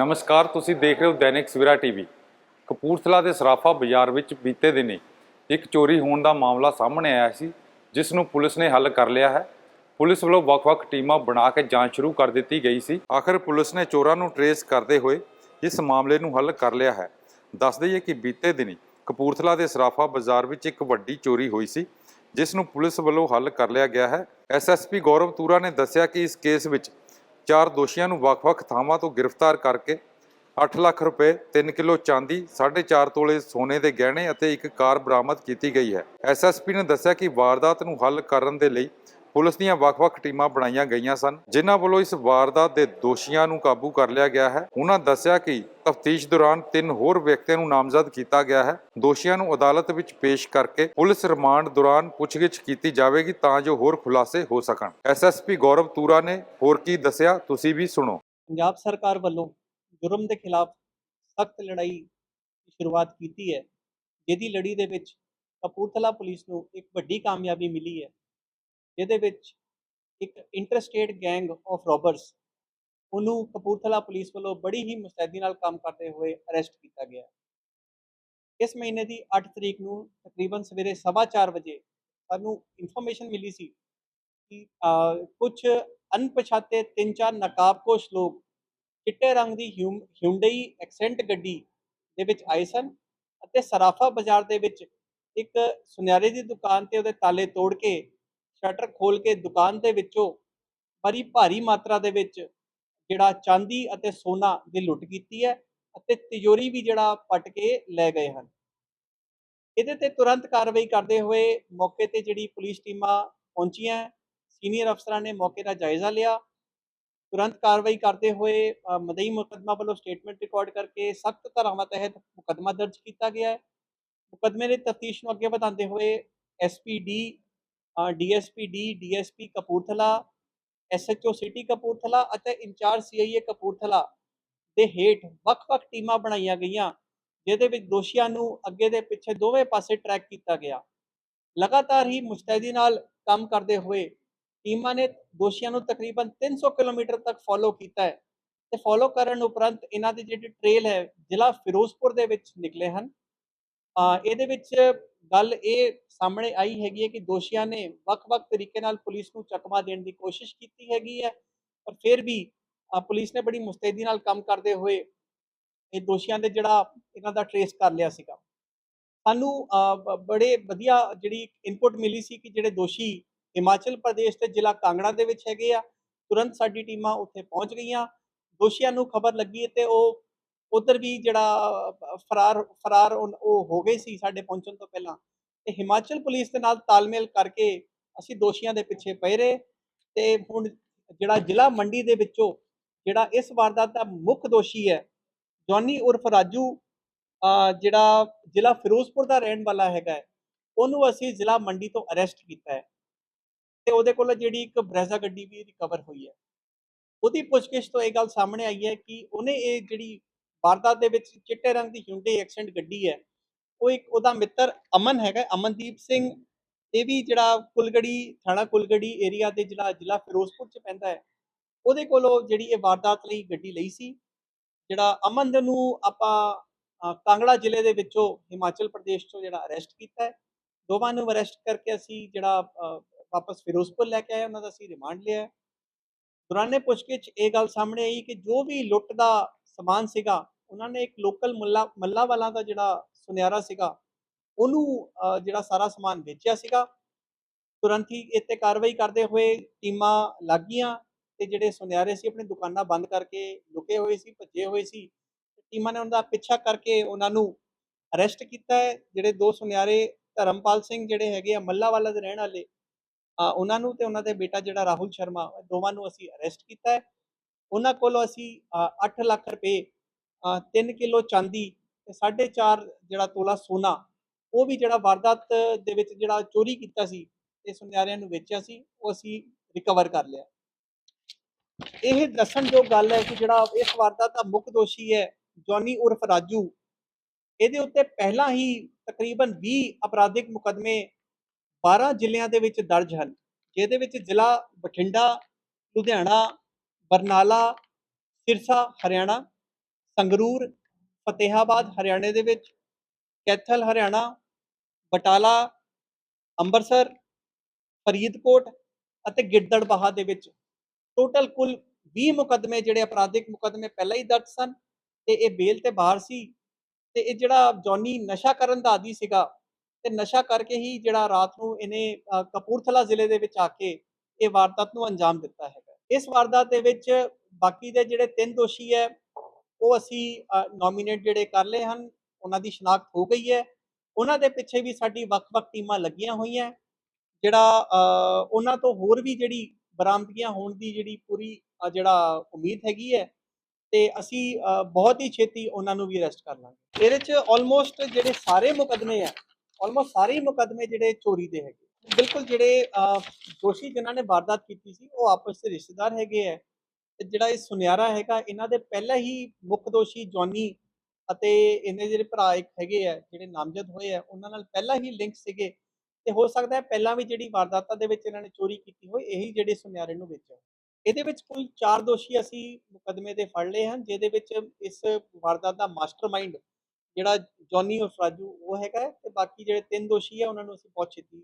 ਨਮਸਕਾਰ, ਤੁਸੀਂ ਦੇਖ ਰਹੇ ਹੋ ਦੈਨਿਕ ਸਵੇਰਾ ਟੀਵੀ। ਕਪੂਰਥਲਾ ਦੇ ਸਰਾਫਾ ਬਾਜ਼ਾਰ ਵਿੱਚ ਬੀਤੇ ਦਿਨੀ ਇੱਕ ਚੋਰੀ ਹੋਣ ਦਾ ਮਾਮਲਾ ਸਾਹਮਣੇ ਆਇਆ ਸੀ, ਜਿਸ ਨੂੰ ਪੁਲਿਸ ਨੇ ਹੱਲ ਕਰ ਲਿਆ ਹੈ। ਪੁਲਿਸ ਵੱਲੋਂ ਵੱਖ-ਵੱਖ ਟੀਮਾਂ ਬਣਾ ਕੇ ਜਾਂਚ ਸ਼ੁਰੂ ਕਰ ਦਿੱਤੀ ਗਈ ਸੀ। ਆਖਰ ਪੁਲਿਸ ਨੇ ਚੋਰਾਂ ਨੂੰ ਟਰੇਸ ਕਰਦੇ ਹੋਏ ਇਸ ਮਾਮਲੇ ਨੂੰ ਹੱਲ ਕਰ ਲਿਆ ਹੈ। ਦੱਸ ਦਈਏ ਕਿ ਬੀਤੇ ਦਿਨੀ ਕਪੂਰਥਲਾ ਦੇ ਸਰਾਫਾ ਬਾਜ਼ਾਰ ਵਿੱਚ ਇੱਕ ਵੱਡੀ ਚੋਰੀ ਹੋਈ ਸੀ, ਜਿਸ ਨੂੰ ਪੁਲਿਸ ਵੱਲੋਂ ਹੱਲ ਕਰ ਲਿਆ ਗਿਆ ਹੈ। ਐਸਐਸਪੀ ਗੌਰਵ ਤੂਰਾ ਨੇ ਦੱਸਿਆ ਕਿ ਇਸ ਕੇਸ ਵਿੱਚ ਚਾਰ ਦੋਸ਼ੀਆਂ ਨੂੰ ਵੱਖ-ਵੱਖ ਥਾਵਾਂ ਤੋਂ ਗ੍ਰਿਫਤਾਰ ਕਰਕੇ 8 ਲੱਖ ਰੁਪਏ 3 ਕਿਲੋ ਚਾਂਦੀ 4.5 ਤੋਲੇ ਸੋਨੇ ਦੇ ਗਹਿਣੇ ਅਤੇ ਇੱਕ ਕਾਰ ਬਰਾਮਦ ਕੀਤੀ ਗਈ ਹੈ। ਐਸਐਸਪੀ ਨੇ ਦੱਸਿਆ ਕਿ ਵਾਰਦਾਤ ਨੂੰ ਹੱਲ ਕਰਨ ਦੇ ਲਈ ਪੁਲਿਸ ਦੀਆਂ ਵੱਖ-ਵੱਖ ਟੀਮਾਂ ਬਣਾਈਆਂ ਗਈਆਂ ਸਨ, ਜਿਨ੍ਹਾਂ ਵੱਲੋਂ ਇਸ ਵਾਰਦਾਤ ਦੇ ਦੋਸ਼ੀਆਂ ਨੂੰ ਕਾਬੂ ਕਰ ਲਿਆ ਗਿਆ ਹੈ। ਉਹਨਾਂ ਦੱਸਿਆ ਕਿ ਤਫਤੀਸ਼ ਦੌਰਾਨ ਤਿੰਨ ਹੋਰ ਵਿਅਕਤੀਆਂ ਨੂੰ ਨਾਮਜ਼ਦ ਕੀਤਾ ਗਿਆ ਹੈ। ਦੋਸ਼ੀਆਂ ਨੂੰ ਅਦਾਲਤ ਵਿੱਚ ਪੇਸ਼ ਕਰਕੇ ਪੁਲਿਸ ਰਿਮਾਂਡ ਦੌਰਾਨ ਪੁੱਛਗਿੱਛ ਕੀਤੀ ਜਾਵੇਗੀ ਤਾਂ ਜੋ ਹੋਰ ਖੁਲਾਸੇ ਹੋ ਸਕਣ। ਐਸਐਸਪੀ ਗੌਰਵ ਤੂਰਾ ਨੇ ਹੋਰ ਕੀ ਦੱਸਿਆ, ਤੁਸੀਂ ਵੀ ਸੁਣੋ। ਪੰਜਾਬ ਸਰਕਾਰ ਵੱਲੋਂ ਜੁਰਮ ਦੇ ਖਿਲਾਫ ਸਖਤ ਲੜਾਈ ਦੀ ਸ਼ੁਰੂਆਤ ਕੀਤੀ ਹੈ, ਜਿਹਦੀ ਲੜੀ ਦੇ ਵਿੱਚ ਕਪੂਰਥਲਾ ਪੁਲਿਸ ਨੂੰ ਇੱਕ ਵੱਡੀ ਕਾਮਯਾਬੀ ਮਿਲੀ ਹੈ। ਜਿਹਦੇ ਵਿੱਚ ਇੱਕ ਇੰਟਰਸਟੇਟ ਗੈਂਗ ਆਫ ਰੋਬਰਸ ਉਹਨੂੰ ਕਪੂਰਥਲਾ ਪੁਲਿਸ ਵੱਲੋਂ ਬੜੀ ਹੀ ਮੁਸਤੈਦੀ ਨਾਲ ਕੰਮ ਕਰਦੇ ਹੋਏ ਅਰੈਸਟ ਕੀਤਾ ਗਿਆ। ਇਸ ਮਹੀਨੇ ਦੀ 8 ਤਰੀਕ ਨੂੰ ਤਕਰੀਬਨ ਸਵੇਰੇ 4:30 ਵਜੇ ਸਾਨੂੰ ਇਨਫੋਰਮੇਸ਼ਨ ਮਿਲੀ ਸੀ ਕਿ ਕੁਝ ਅਣਪਛਾਤੇ ਤਿੰਨ ਚਾਰ ਨਕਾਬਪੋਸ਼ ਲੋਕ ਚਿੱਟੇ ਰੰਗ ਦੀ ਹਿਊਂਡਈ ਐਕਸੈਂਟ ਗੱਡੀ ਦੇ ਵਿੱਚ ਆਏ ਸਨ ਅਤੇ ਸਰਾਫਾ ਬਾਜ਼ਾਰ ਦੇ ਵਿੱਚ ਇੱਕ ਸੁਨਿਆਰੇ ਦੀ ਦੁਕਾਨ ਤੇ ਉਹਦੇ ਤਾਲੇ ਤੋੜ ਕੇ ਸ਼ਟਰ ਖੋਲ ਕੇ ਦੁਕਾਨ ਦੇ ਵਿੱਚੋਂ ਬੜੀ ਭਾਰੀ ਮਾਤਰਾ ਦੇ ਵਿੱਚ ਜਿਹੜਾ ਚਾਂਦੀ ਅਤੇ ਸੋਨਾ ਦੀ ਲੁੱਟ ਕੀਤੀ ਹੈ ਅਤੇ ਤਿਜੋਰੀ ਵੀ ਜਿਹੜਾ ਪਟ ਕੇ ਲੈ ਗਏ ਹਨ। ਇਹਦੇ ਤੇ ਤੁਰੰਤ ਕਾਰਵਾਈ ਕਰਦੇ ਹੋਏ ਮੌਕੇ ਤੇ ਜਿਹੜੀ ਪੁਲਿਸ ਟੀਮਾਂ ਪਹੁੰਚੀਆਂ, ਸੀਨੀਅਰ ਅਫਸਰਾਂ ਨੇ ਮੌਕੇ ਦਾ ਜਾਇਜ਼ਾ ਲਿਆ। ਤੁਰੰਤ ਕਾਰਵਾਈ ਕਰਦੇ ਹੋਏ ਮਦਈ ਮੁਕੱਦਮਾ ਵੱਲੋਂ ਸਟੇਟਮੈਂਟ ਰਿਕਾਰਡ ਕਰਕੇ ਸਖਤ ਧਾਰਾਵਾਂ ਤਹਿਤ ਮੁਕੱਦਮਾ ਦਰਜ ਕੀਤਾ ਗਿਆ ਹੈ। ਮੁਕੱਦਮੇ ਦੀ ਤਫਤੀਸ਼ ਨੂੰ ਅੱਗੇ ਵਧਾਉਂਦੇ ਹੋਏ SPD DSPD DSP Kapurthala SHO city Kapurthala ਅਤੇ ਇੰਚਾਰਜ ਸੀਆਈਏ ਕਪੂਰਥਲਾ ਦੇ ਹੇਠ ਵੱਖ-ਵੱਖ ਟੀਮਾਂ ਬਣਾਈਆਂ ਗਈਆਂ, ਜਿਹਦੇ ਵਿੱਚ ਦੋਸ਼ੀਆਂ ਨੂੰ ਅੱਗੇ ਦੇ ਪਿੱਛੇ ਦੋਵੇਂ ਪਾਸੇ ਟਰੈਕ ਕੀਤਾ ਗਿਆ। ਲਗਾਤਾਰ ਹੀ ਮੁਸਤੈਦੀ ਨਾਲ ਕੰਮ ਕਰਦੇ ਹੋਏ ਟੀਮਾਂ ਨੇ ਦੋਸ਼ੀਆਂ ਨੂੰ ਤਕਰੀਬਨ 300 ਕਿਲੋਮੀਟਰ ਤੱਕ ਫੋਲੋ ਕੀਤਾ ਹੈ ਤੇ ਫੋਲੋ ਕਰਨ ਉਪਰੰਤ ਇਹਨਾਂ ਦੀ ਜਿਹੜੀ ਟ੍ਰੇਲ ਹੈ ਜ਼ਿਲ੍ਹਾ ਫਿਰੋਜ਼ਪੁਰ ਦੇ ਵਿੱਚ ਨਿਕਲੇ ਹਨ। ਇਹਦੇ ਵਿੱਚ ਗੱਲ ਇਹ ਸਾਹਮਣੇ ਆਈ ਹੈਗੀ ਹੈ ਕਿ ਦੋਸ਼ੀਆਂ ਨੇ ਵੱਖ-ਵੱਖ ਤਰੀਕੇ ਨਾਲ ਪੁਲਿਸ ਨੂੰ ਚਕਮਾ ਦੇਣ ਦੀ ਕੋਸ਼ਿਸ਼ ਕੀਤੀ ਹੈਗੀ ਹੈ ਪਰ ਫਿਰ ਵੀ ਪੁਲਿਸ ਨੇ ਬੜੀ ਮੁਸਤੈਦੀ ਨਾਲ ਕੰਮ ਕਰਦੇ ਹੋਏ ਇਹ ਦੋਸ਼ੀਆਂ ਦੇ ਜਿਹੜਾ ਇਹਨਾਂ ਦਾ ਟਰੇਸ ਕਰ ਲਿਆ ਸੀਗਾ। ਸਾਨੂੰ ਆ, ਬੜੇ ਵਧੀਆ ਜਿਹੜੀ ਇਨਪੁਟ ਮਿਲੀ ਸੀ ਕਿ ਜਿਹੜੇ ਦੋਸ਼ੀ ਹਿਮਾਚਲ ਪ੍ਰਦੇਸ਼ ਤੇ ਜ਼ਿਲ੍ਹਾ ਕਾਂਗੜਾ ਦੇ ਵਿੱਚ ਹੈਗੇ ਆ ਤੁਰੰਤ ਸਾਡੀ ਟੀਮਾਂ ਉੱਥੇ ਪਹੁੰਚ ਗਈਆਂ। ਦੋਸ਼ੀਆਂ ਨੂੰ ਖਬਰ ਲੱਗੀ ਤੇ ਉਹ ਉਧਰ ਵੀ ਜਿਹੜਾ ਫਰਾਰ ਫਰਾਰ ਉਹ ਹੋ ਗਏ ਸੀ ਸਾਡੇ ਪਹੁੰਚਣ ਤੋਂ ਪਹਿਲਾਂ। ਤੇ ਹਿਮਾਚਲ ਪੁਲਿਸ ਦੇ ਨਾਲ ਤਾਲਮੇਲ ਕਰਕੇ ਅਸੀਂ ਦੋਸ਼ੀਆਂ ਦੇ ਪਿੱਛੇ ਪਏ ਰਹੇ ਤੇ ਹੁਣ ਜਿਹੜਾ ਜ਼ਿਲ੍ਹਾ ਮੰਡੀ ਦੇ ਵਿੱਚੋਂ ਜਿਹੜਾ ਇਸ ਵਾਰਦਾਤ ਦਾ ਮੁੱਖ ਦੋਸ਼ੀ ਹੈ ਜੌਨੀ ਉਰਫ ਰਾਜੂ ਜਿਹੜਾ ਜ਼ਿਲ੍ਹਾ ਫਿਰੋਜ਼ਪੁਰ ਦਾ ਰਹਿਣ ਵਾਲਾ ਹੈਗਾ ਹੈ, ਉਹਨੂੰ ਅਸੀਂ ਜ਼ਿਲ੍ਹਾ ਮੰਡੀ ਤੋਂ ਅਰੈਸਟ ਕੀਤਾ ਹੈ। ਤੇ ਉਹਦੇ ਕੋਲ ਜਿਹੜੀ ਇੱਕ ਬ੍ਰੈਜ਼ਾ ਗੱਡੀ ਵੀ ਰਿਕਵਰ ਹੋਈ ਹੈ। ਉਹਦੀ ਪੁੱਛਗਿੱਛ ਤੋਂ ਇਹ ਗੱਲ ਸਾਹਮਣੇ ਆਈ ਹੈ ਕਿ ਉਹਨੇ ਇਹ ਜਿਹੜੀ ਵਾਰਦਾਤ ਦੇ ਵਿੱਚ ਚਿੱਟੇ ਰੰਗ ਦੀ ਹਿਊਂਡਈ ਐਕਸੈਂਟ ਗੱਡੀ ਹੈ। ਉਹ ਇੱਕ ਉਹਦਾ ਮਿੱਤਰ ਅਮਨ ਹੈਗਾ, ਅਮਨਦੀਪ ਸਿੰਘ। ਇਹ ਵੀ ਜਿਹੜਾ ਕੁਲਗੜੀ, ਥਾਣਾ ਕੁਲਗੜੀ ਏਰੀਆ ਦੇ ਜਿਹੜਾ ਜ਼ਿਲ੍ਹਾ ਫਿਰੋਜ਼ਪੁਰ ਚ ਪੈਂਦਾ ਹੈ। ਉਹਦੇ ਕੋਲੋਂ ਜਿਹੜੀ ਇਹ ਵਾਰਦਾਤ ਲਈ ਗੱਡੀ ਲਈ ਸੀ। ਜਿਹੜਾ ਅਮਨ ਨੂੰ ਆਪਾਂ ਕਾਂਗੜਾ ਜ਼ਿਲ੍ਹੇ ਦੇ ਵਿੱਚੋਂ ਹਿਮਾਚਲ ਪ੍ਰਦੇਸ਼ ਤੋਂ ਜਿਹੜਾ ਅਰੈਸਟ ਕੀਤਾ ਹੈ। ਦੋਵਾਂ ਨੂੰ ਅਰੈਸਟ ਕਰਕੇ ਅਸੀਂ ਜਿਹੜਾ ਵਾਪਸ ਫਿਰੋਜ਼ਪੁਰ ਲੈ ਕੇ ਆਏ, ਉਹਨਾਂ ਦਾ ਅਸੀਂ ਰਿਮਾਂਡ ਲਿਆ ਹੈ। ਦੌਰਾਨੇ ਪੁੱਛਗਿੱਛ ਇਹ ਗੱਲ ਸਾਹਮਣੇ ਆਈ ਕਿ ਜੋ ਵੀ ਲੁੱਟ ਦਾ ਸਮਾਨ ਸੀਗਾ, ਉਹਨਾਂ ਨੇ ਇੱਕ ਲੋਕਲ ਮੁੱਲਾ, ਮੱਲਾ ਵਾਲਾ ਦਾ ਜਿਹੜਾ ਸੁਨਿਆਰਾ ਸੀਗਾ, ਉਹਨੂੰ ਜਿਹੜਾ ਸਾਰਾ ਸਮਾਨ ਵੇਚਿਆ ਸੀਗਾ। ਤੁਰੰਤ ਹੀ ਇੱਥੇ ਕਾਰਵਾਈ ਕਰਦੇ ਹੋਏ ਟੀਮਾਂ ਲੱਗ ਗਈਆਂ ਤੇ ਜਿਹੜੇ ਸੁਨਿਆਰੇ ਸੀ ਆਪਣੀ ਦੁਕਾਨਾਂ ਬੰਦ ਕਰਕੇ ਲੁਕੇ ਹੋਏ ਸੀ, ਭੱਜੇ ਹੋਏ ਸੀ। ਟੀਮਾਂ ਨੇ ਉਹਨਾਂ ਦਾ ਪਿੱਛਾ ਕਰਕੇ ਉਹਨਾਂ ਨੂੰ ਅਰੈਸਟ ਕੀਤਾ ਹੈ। ਜਿਹੜੇ ਦੋ ਸੁਨਿਆਰੇ, ਧਰਮਪਾਲ ਸਿੰਘ ਜਿਹੜੇ ਹੈਗੇ ਆ, ਮੱਲਾ ਵਾਲਾ ਦੇ ਰਹਿਣ ਵਾਲੇ ਉਹਨਾਂ ਨੂੰ ਤੇ ਉਹਨਾਂ ਦੇ ਬੇਟਾ ਜਿਹੜਾ ਰਾਹੁਲ ਸ਼ਰਮਾ, ਦੋਵਾਂ ਨੂੰ ਅਸੀਂ ਅਰੈਸਟ ਕੀਤਾ ਹੈ। ਉਹਨਾਂ ਕੋਲੋਂ ਅਸੀਂ 8 ਲੱਖ ਰੁਪਏ 3 ਕਿਲੋ ਚਾਂਦੀ ਤੇ 4.5 ਜਿਹੜਾ ਤੋਲਾ ਸੋਨਾ, ਉਹ ਵੀ ਜਿਹੜਾ ਵਾਰਦਾਤ ਦੇ ਵਿੱਚ ਜਿਹੜਾ ਚੋਰੀ ਕੀਤਾ ਸੀ ਤੇ ਸੁਨਿਆਰਿਆਂ ਨੂੰ ਵੇਚਿਆ ਸੀ, ਉਹ ਅਸੀਂ ਰਿਕਵਰ ਕਰ ਲਿਆ। ਇਹ ਦੱਸਣ ਜੋ ਗੱਲ ਹੈ ਕਿ ਜਿਹੜਾ ਇਸ ਵਾਰਦਾਤ ਦਾ ਮੁੱਖ ਦੋਸ਼ੀ ਹੈ ਜੌਨੀ ਉਰਫ ਰਾਜੂ, ਇਹਦੇ ਉੱਤੇ ਪਹਿਲਾਂ ਹੀ ਤਕਰੀਬਨ 20 ਅਪਰਾਧਿਕ ਮੁਕਦਮੇ 12 ਜ਼ਿਲ੍ਹਿਆਂ ਦੇ ਵਿੱਚ ਦਰਜ ਹਨ, ਜਿਹਦੇ ਵਿੱਚ ਜ਼ਿਲ੍ਹਾ ਬਠਿੰਡਾ, ਲੁਧਿਆਣਾ ਬਰਨਾਲਾ, ਸਿਰਸਾ, ਹਰਿਆਣਾ, ਸੰਗਰੂਰ, ਫਤਿਹਾਬਾਦ, ਹਰਿਆਣੇ ਦੇ ਵਿੱਚ, ਕੈਥਲ, ਹਰਿਆਣਾ, ਬਟਾਲਾ ਅੰਮ੍ਰਿਤਸਰ ਫਰੀਦਕੋਟ ਅਤੇ ਗਿੱਦੜਬਾਹਾ ਦੇ ਵਿੱਚ। ਟੋਟਲ ਕੁੱਲ 20 ਮੁਕੱਦਮੇ ਜਿਹੜੇ ਅਪਰਾਧਿਕ ਮੁਕੱਦਮੇ ਪਹਿਲਾਂ ਹੀ ਦਰਜ ਸਨ ਤੇ ਇਹ ਬੇਲ ਤੇ ਬਾਹਰ ਸੀ ਤੇ ਇਹ ਜਿਹੜਾ ਜੌਨੀ ਨਸ਼ਾ ਕਰਨ ਦਾ ਆਦੀ ਸੀਗਾ ਤੇ ਨਸ਼ਾ ਕਰਕੇ ਹੀ ਜਿਹੜਾ ਰਾਤ ਨੂੰ ਇਹਨੇ ਕਪੂਰਥਲਾ ਜ਼ਿਲ੍ਹੇ ਦੇ ਵਿੱਚ ਆ ਕੇ ਇਹ ਵਾਰਦਾਤ ਨੂੰ ਅੰਜਾਮ ਦਿੱਤਾ ਹੈਗਾ। ਇਸ ਵਾਰਦਾਤ ਦੇ ਵਿੱਚ ਬਾਕੀ ਦੇ ਜਿਹੜੇ ਤਿੰਨ ਦੋਸ਼ੀ ਹੈ, ਉਹ ਅਸੀਂ ਨੋਮੀਨੇਟ ਜਿਹੜੇ ਕਰ ਲਏ ਹਨ, ਉਹਨਾਂ ਦੀ ਸ਼ਨਾਖਤ ਹੋ ਗਈ ਹੈ। ਉਹਨਾਂ ਦੇ ਪਿੱਛੇ ਵੀ ਸਾਡੀ ਵੱਖ-ਵੱਖ ਟੀਮਾਂ ਲੱਗੀਆਂ ਹੋਈਆਂ, ਜਿਹੜਾ ਉਹਨਾਂ ਤੋਂ ਹੋਰ ਵੀ ਜਿਹੜੀ ਬਰਾਮਦਗੀਆਂ ਹੋਣ ਦੀ ਜਿਹੜੀ ਪੂਰੀ ਜਿਹੜਾ ਉਮੀਦ ਹੈਗੀ ਹੈ, ਤੇ ਅਸੀਂ ਬਹੁਤ ਹੀ ਛੇਤੀ ਉਹਨਾਂ ਨੂੰ ਵੀ ਅਰੈਸਟ ਕਰ ਲਾਂਗੇ। ਇਹਦੇ ਚ ਆਲਮੋਸਟ ਜਿਹੜੇ ਸਾਰੇ ਮੁਕਦਮੇ ਆ ਆਲਮੋਸਟ ਸਾਰੇ ਹੀ ਮੁਕਦਮੇ ਜਿਹੜੇ ਚੋਰੀ ਦੇ ਹੈਗੇ। ਬਿਲਕੁਲ ਜਿਹੜੇ ਦੋਸ਼ੀ ਜਿਨ੍ਹਾਂ ਨੇ ਵਾਰਦਾਤ ਕੀਤੀ ਸੀ, ਉਹ ਆਪਸ ਵਿੱਚ ਰਿਸ਼ਤੇਦਾਰ ਹੈਗੇ ਆ ਤੇ ਜਿਹੜਾ ਇਹ ਸੁਨਿਆਰਾ ਹੈਗਾ, ਇਹਨਾਂ ਦੇ ਪਹਿਲਾਂ ਹੀ ਮੁੱਖ ਦੋਸ਼ੀ ਜੌਨੀ ਅਤੇ ਇਹਨੇ ਜਿਹੜੇ ਭਰਾ ਇੱਕ ਹੈਗੇ ਆ ਜਿਹੜੇ ਨਾਮਜ਼ਦ ਹੋਏ ਆ ਉਹਨਾਂ ਨਾਲ ਪਹਿਲਾਂ ਹੀ ਲਿੰਕ ਸੀਗੇ ਤੇ ਹੋ ਸਕਦਾ ਹੈ ਪਹਿਲਾਂ ਵੀ ਜਿਹੜੀ ਵਾਰਦਾਤਾਂ ਦੇ ਵਿੱਚ ਇਹਨਾਂ ਨੇ ਚੋਰੀ ਕੀਤੀ ਹੋਈ ਇਹੀ ਜਿਹੜੇ ਸੁਨਿਆਰੇ ਨੂੰ ਵੇਚਿਆ ਇਹਦੇ ਵਿੱਚ ਕੁੱਲ 4 ਦੋਸ਼ੀ ਅਸੀਂ ਮੁਕੱਦਮੇ ਦੇ ਫੜ ਲਏ ਹਨ, ਜਿਹਦੇ ਵਿੱਚ ਇਸ ਵਾਰਦਾਤ ਦਾ ਮਾਸਟਰਮਾਈਂਡ ਜਿਹੜਾ ਜੌਨੀ ਉਰਫ ਰਾਜੂ ਉਹ ਹੈਗਾ ਹੈ ਤੇ ਬਾਕੀ ਜਿਹੜੇ ਤਿੰਨ ਦੋਸ਼ੀ ਆ, ਉਹਨਾਂ ਨੂੰ ਅਸੀਂ ਬਹੁਤ ਛੇਤੀ